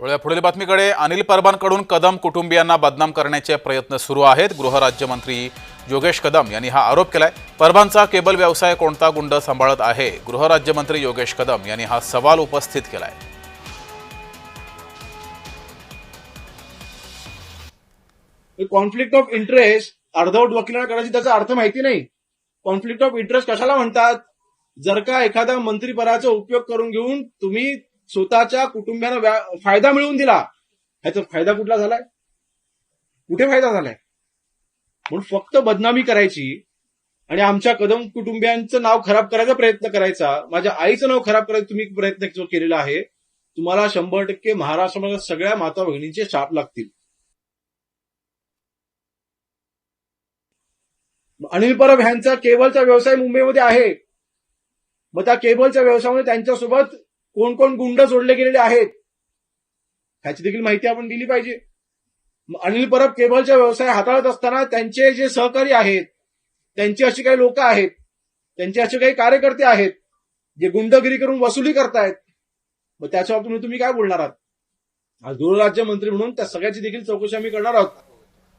वळूया. पुढील बातमीकडे अनिल परबांकडून कदम कुटुंबियांना बदनाम करण्याचे प्रयत्न सुरू आहेत. गृहराज्यमंत्री योगेश कदम यांनी हा आरोप केलाय. परबांचा केबल व्यवसाय कोणता गुंड सांभाळत आहे? गृहराज्यमंत्री योगेश कदम यांनी हा सवाल उपस्थित केलाय. कॉन्फ्लिक्ट ऑफ इंटरेस्ट अर्धवट वकिलांना करायची त्याचा अर्थ माहिती नाही. कॉन्फ्लिक्ट ऑफ इंटरेस्ट कशाला म्हणतात? जर का एखाद्या मंत्रिपदाचा उपयोग करून घेऊन तुम्ही स्वतःच्या कुटुंबियांना व्या- फायदा मिळवून दिला. ह्याचा फायदा कुठला झालाय? कुठे फायदा झालाय? म्हणून फक्त बदनामी करायची आणि आमच्या कदम कुटुंबियांचं नाव खराब करायचा प्रयत्न करायचा. माझ्या आईचं नाव खराब करायचा तुम्ही प्रयत्न जो केलेला आहे तुम्हाला शंभर टक्के महाराष्ट्रामध्ये सगळ्या माता भगिनींचे शाप लागतील. अनिल परब ह्यांचा केबलचा व्यवसाय मुंबईमध्ये आहे. मग त्या केबलच्या व्यवसायामध्ये त्यांच्यासोबत कोण कोण गुंड जोडले गेलेले आहेत ह्याची देखील माहिती आपण दिली पाहिजे. अनिल परब केबलचा व्यवसाय हाताळत असताना त्यांचे जे सहकारी आहेत त्यांचे अशी काही लोक आहेत त्यांचे असे काही कार्यकर्ते आहेत जे गुंडगिरी करून वसुली करतायत मग त्याच्या बाबतीत तुम्ही काय बोलणार आहात? आज गृहराज्यमंत्री म्हणून त्या सगळ्याची देखील चौकशी आम्ही करणार आहोत.